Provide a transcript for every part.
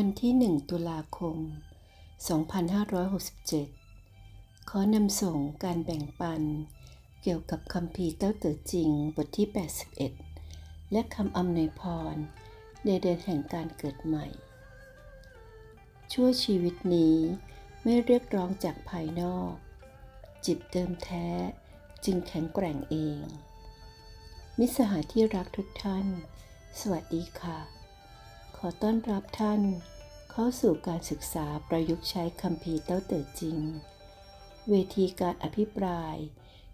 วันที่ 1 ตุลาคม 2567 ขอนำส่งการแบ่งปัน เกี่ยวกับคำพีเต้าเต๋อจริงบทที่ 81 และคำอำนวยพร ในเดือนแห่งการเกิดใหม่ ชั่วชีวิตนี้ไม่เรียกร้องจากภายนอก จิตเดิมแท้จึงแข็งแกร่งเอง มิสหายที่รักทุกท่าน สวัสดีค่ะ ขอต้อนรับท่านเข้าสู่การศึกษาประยุกต์ใช้คัมภีร์เต้าเต๋อจริง เวทีการอภิปราย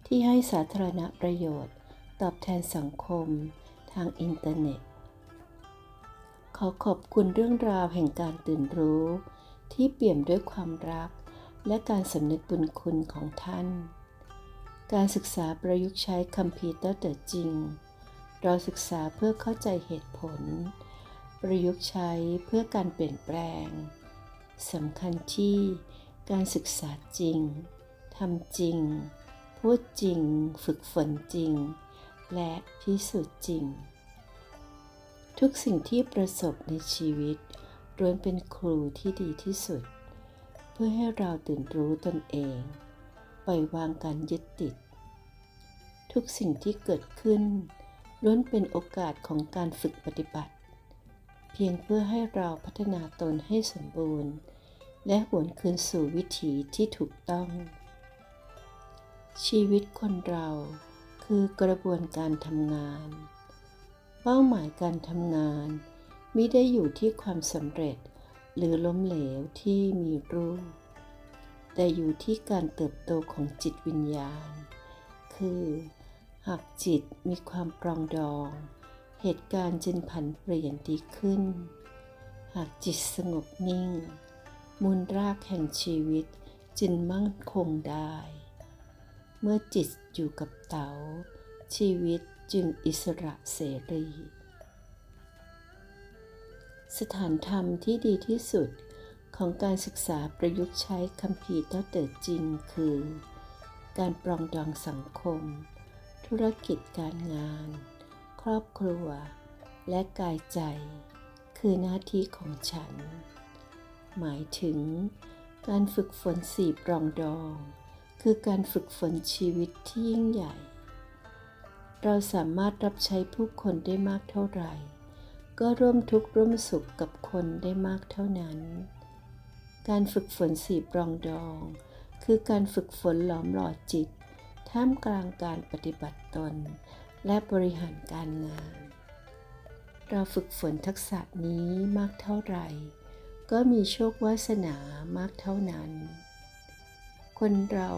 ที่ให้สาธารณประโยชน์ ตอบแทนสังคม ทางอินเทอร์เน็ต ขอขอบคุณเรื่องราวแห่งการตื่นรู้ ที่เปี่ยมด้วยความรัก และการสำนึกบุญคุณของท่าน การศึกษาประยุกต์ใช้คัมภีร์เต้าเต๋อจริง เราศึกษาเพื่อเข้าใจเหตุผล ประยุกต์ใช้เพื่อการเปลี่ยนแปลงสำคัญที่การศึกษาจริงทำจริง พูดจริง ฝึกฝนจริง และพิสูจน์จริง ทุกสิ่งที่ประสบในชีวิตล้วนเป็นครูที่ดีที่สุด เพื่อให้เราตื่นรู้ตนเอง ปล่อยวางการยึดติด ทุกสิ่งที่เกิดขึ้นล้วนเป็นโอกาสของการฝึกปฏิบัติ เพียงเพื่อให้เราพัฒนาตนให้สมบูรณ์ และหวนคืนสู่วิถีที่ถูกต้อง ชีวิตคนเราคือกระบวนการทำงาน เป้าหมายการทำงานไม่ได้อยู่ที่ความสำเร็จหรือล้มเหลวที่มีรูป แต่อยู่ที่การเติบโตของจิตวิญญาณ คือ หากจิตมีความปรองดอง เหตุการณ์จึงผันเปลี่ยนดีขึ้น หากจิตสงบนิ่ง มูลรากแห่งชีวิตจึงมั่นคงได้ เมื่อจิตอยู่กับเตา๋าชีวิตจึงอิสระเสรี สถานธรรมที่ดีที่สุดของการศึกษาประยุกต์ใช้คัมภีเต้าเติดจริงคือ การปรองดองสังคม ธุรกิจการงาน ครอบครัว และกายใจ คือหน้าที่ของฉัน หมายถึง การฝึกฝนสี่ปรองดอง คือการฝึกฝนชีวิตที่ยิ่งใหญ่ เราสามารถรับใช้ผู้คนได้มากเท่าไหร่ ก็ร่วมทุกข์ร่วมสุขกับคนได้มากเท่านั้น การฝึกฝนสี่ปรองดอง คือการฝึกฝนหลอมหล่อจิต ท่ามกลางการปฏิบัติตน และบริหารการงาน เราฝึกฝนทักษะนี้มากเท่าไหร่ ก็มีโชควาสนามากเท่านั้น คนเรา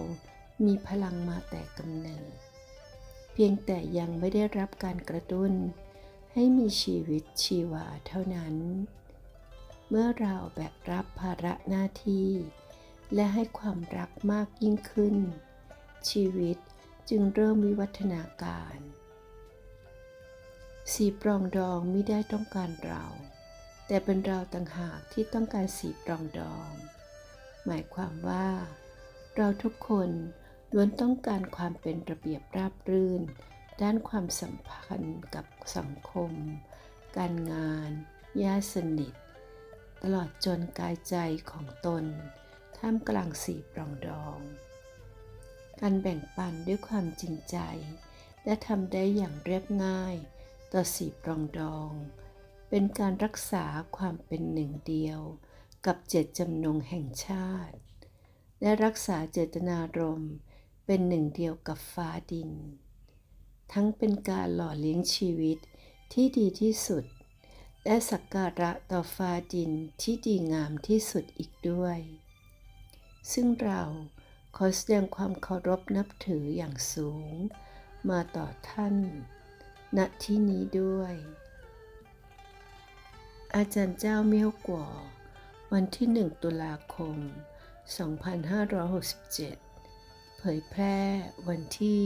มีพลังมาแต่กำเนิด เพียงแต่ยังไม่ได้รับการกระตุ้น ให้มีชีวิตชีวาเท่านั้น เมื่อเราแบกรับภาระหน้าที่ และให้ความรักมากยิ่งขึ้น ชีวิตจึงเริ่มวิวัฒนาการ สีปรองดองไม่ได้ต้องการเรา แต่เป็นเราต่างหากที่ต้องการสีปรองดอง หมายความว่า เราทุกคนล้วนต้องการความเป็นระเบียบราบรื่น ด้านความสัมพันธ์กับสังคม การงานญาติสนิท ตลอดจนกายใจของตน ท่ามกลางสีปรองดอง การแบ่งปันด้วยความจริงใจ และทำได้อย่างเรียบง่าย ต่อสีปรองดอง เป็นการรักษาความเป็นหนึ่งเดียว กับเจตจำนงแห่งชาติ และรักษาเจตนารมณ์เป็นหนึ่งเดียวกับฟ้าดิน ทั้งเป็นการหล่อเลี้ยงชีวิตที่ดีที่สุด และสักการะต่อฟ้าดินที่ดีงามที่สุดอีกด้วย ซึ่งเราขอแสดงความเคารพนับถืออย่างสูง มาต่อท่าน ณที่นี้ด้วย อาจารย์เจ้าเมี่ยวกว่าวันที่ 1 ตุลาคม 2567 เผยแพร่วันที่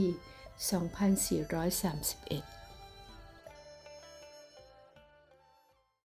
2431